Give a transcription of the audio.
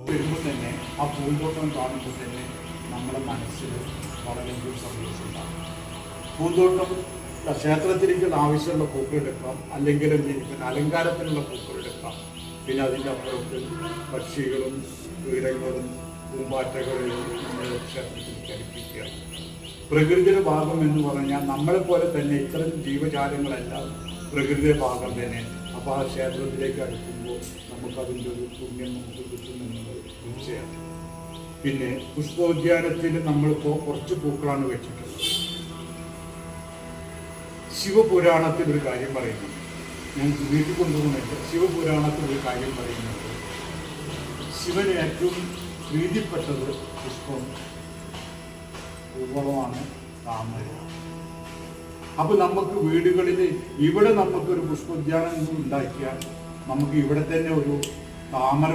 വരുമ്പോൾ തന്നെ ആ പൂന്തോട്ടം കാണുമ്പോൾ തന്നെ നമ്മുടെ മനസ്സിൽ വളരെയധികം സന്തോഷമുണ്ടാകും പൂന്തോട്ടം ക്ഷേത്രത്തിലേക്ക് ആവശ്യമുള്ള പൂക്കൾ എടുക്കാം അല്ലെങ്കിൽ എന്തിരിക്കുന്ന അലങ്കാരത്തിനുള്ള പൂക്കൾ എടുക്കാം. പിന്നെ അതിന്റെ അപ്പുറത്ത് പക്ഷികളും കീടങ്ങളും പൂമ്പാറ്റകളും നമ്മൾ ക്ഷേത്രത്തിൽ കരിപ്പിക്കുക പ്രകൃതിയുടെ ഭാഗം എന്ന് പറഞ്ഞാൽ നമ്മളെ പോലെ തന്നെ ഇത്തരം ജീവജാലങ്ങളെല്ലാം പ്രകൃതിയുടെ ഭാഗം തന്നെ. അപ്പോൾ ആ ക്ഷേത്രത്തിലേക്ക് അടുക്കുമ്പോൾ നമുക്കതിന്റെ ഒരു പുണ്യം നമുക്ക് കിട്ടുമെന്നുള്ളത് തീർച്ചയാണ് പിന്നെ പുഷ്പോദ്യാനത്തിൽ നമ്മളിപ്പോൾ കുറച്ച് പൂക്കളാണ് വെച്ചിട്ടുള്ളത്. ശിവപുരാണത്തിൽ ഒരു കാര്യം പറയുന്നു. ഞാൻ വീട്ടിൽ കൊണ്ടുപോകുന്നില്ല ശിവപുരാണത്തിൽ ഒരു കാര്യം പറയുന്നുണ്ട്. ശിവന് ഏറ്റവും പ്രീതിപ്പെട്ടത് പുഷ്പം പൂവളമാണ് താമര. അപ്പൊ നമുക്ക് വീടുകളിൽ ഇവിടെ നമുക്കൊരു പുഷ്പോദ്യാനം ഉണ്ടാക്കിയാൽ നമുക്ക് ഇവിടെ തന്നെ ഒരു താമര